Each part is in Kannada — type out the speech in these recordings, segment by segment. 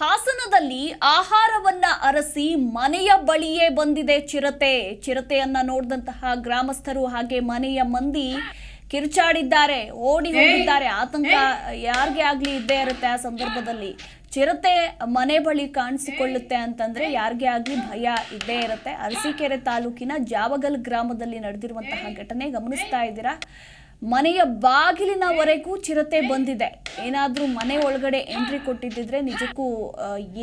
ಹಾಸನದಲ್ಲಿ ಆಹಾರವನ್ನ ಅರಸಿ ಮನೆಯ ಬಳಿಯೇ ಬಂದಿದೆ ಚಿರತೆ. ಚಿರತೆಯನ್ನ ನೋಡಿದಂತಹ ಗ್ರಾಮಸ್ಥರು ಹಾಗೆ ಮನೆಯ ಮಂದಿ ಕಿರ್ಚಾಡಿದ್ದಾರೆ ಓಡಿ ಹೋಗಿದ್ದಾರೆ. ಆತಂಕ ಯಾರಿಗೆ ಆಗ್ಲಿ ಇದ್ದೇ ಇರುತ್ತೆ ಆ ಸಂದರ್ಭದಲ್ಲಿ. ಚಿರತೆ ಮನೆ ಬಳಿ ಕಾಣಿಸಿಕೊಳ್ಳುತ್ತೆ ಅಂತಂದ್ರೆ ಯಾರಿಗೆ ಆಗ್ಲಿ ಭಯ ಇದ್ದೇ ಇರುತ್ತೆ. ಅರಸೀಕೆರೆ ತಾಲೂಕಿನ ಜಾವಗಲ್ ಗ್ರಾಮದಲ್ಲಿ ನಡೆದಿರುವಂತಹ ಘಟನೆ ಗಮನಿಸ್ತಾ ಇದ್ದೀರಾ? ಮನೆಯ ಬಾಗಿಲಿನವರೆಗೂ ಚಿರತೆ ಬಂದಿದೆ. ಏನಾದ್ರೂ ಮನೆ ಒಳಗಡೆ ಎಂಟ್ರಿ ಕೊಟ್ಟಿದ್ದಿದ್ರೆ ನಿಜಕ್ಕೂ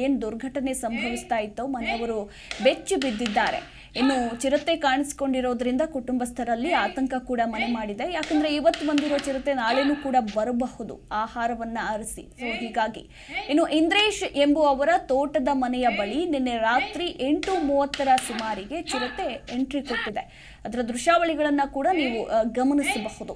ಏನು ದುರ್ಘಟನೆ ಸಂಭವಿಸ್ತಾ ಇತ್ತೋ ಮನೆಯವರು ಬೆಚ್ಚಿ ಬಿದ್ದಿದ್ದಾರೆ. ಇನ್ನು ಚಿರತೆ ಕಾಣಿಸ್ಕೊಂಡಿರೋದ್ರಿಂದ ಕುಟುಂಬಸ್ಥರಲ್ಲಿ ಆತಂಕ ಕೂಡ ಮನೆ ಮಾಡಿದೆ. ಯಾಕಂದ್ರೆ ಇವತ್ತು ಬಂದಿರೋ ಚಿರತೆ ನಾಳೆನೂ ಕೂಡ ಬರಬಹುದು. ಆಹಾರವನ್ನ ಅರಸಿ ಸೊ ಹೀಗಾಗಿ. ಇನ್ನು ಇಂದ್ರೇಶ್ ಎಂಬುವವರ ತೋಟದ ಮನೆಯ ಬಳಿ ನಿನ್ನೆ ರಾತ್ರಿ ಎಂಟು ಮೂವತ್ತರ ಸುಮಾರಿಗೆ ಚಿರತೆ ಎಂಟ್ರಿ ಕೊಟ್ಟಿದೆ. ಅದರ ದೃಶ್ಯಾವಳಿಗಳನ್ನ ಕೂಡ ನೀವು ಗಮನಿಸಬಹುದು.